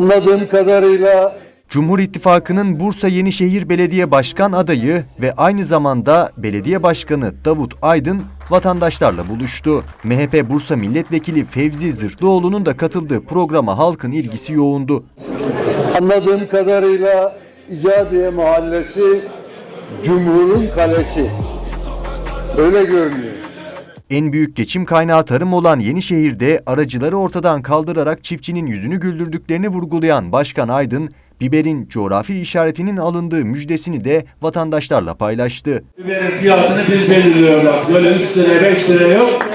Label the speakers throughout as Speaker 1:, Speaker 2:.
Speaker 1: Anladığım kadarıyla
Speaker 2: Cumhur İttifakı'nın Bursa Yenişehir Belediye Başkan adayı ve aynı zamanda Belediye Başkanı Davut Aydın vatandaşlarla buluştu. MHP Bursa Milletvekili Fevzi Zırhlıoğlu'nun da katıldığı programa halkın ilgisi yoğundu.
Speaker 1: anladığım kadarıyla İcadiye Mahallesi Cumhur'un kalesi. Öyle görünüyor.
Speaker 2: En büyük geçim kaynağı tarım olan Yenişehir'de aracıları ortadan kaldırarak çiftçinin yüzünü güldürdüklerini vurgulayan Başkan Aydın, biberin coğrafi işaretinin alındığı müjdesini de vatandaşlarla paylaştı.
Speaker 3: Biberin fiyatını biz belirliyorlar. Böyle 3 lira 5 lira yok.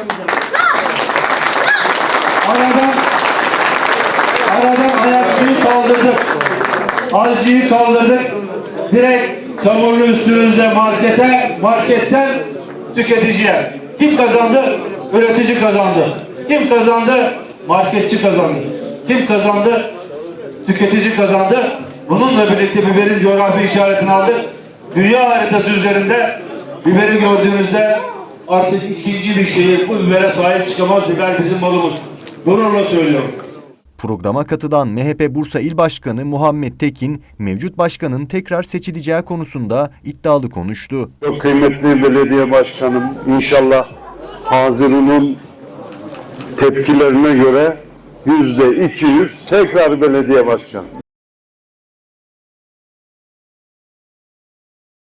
Speaker 3: Aradan aradan ayakçıyı kaldırdık. Azcıyı kaldırdık. Direkt çamurlu üstünüzde markete, marketten tüketiciye. Kim kazandı? Üretici kazandı. Kim kazandı? Marketçi kazandı. Kim kazandı? Tüketici kazandı. Bununla birlikte biberin coğrafi işaretini aldık. Dünya haritası üzerinde biberi gördüğünüzde artık ikinci bir şehir bu bibere sahip çıkamaz. Biber bizim malımız. Gururla söylüyorum.
Speaker 2: Programa katılan MHP Bursa İl Başkanı Muhammed Tekin, mevcut başkanın tekrar seçileceği konusunda iddialı konuştu.
Speaker 1: Çok kıymetli belediye başkanım inşallah Hazirun'un tepkilerine göre yüzde 200 tekrar belediye başkanı.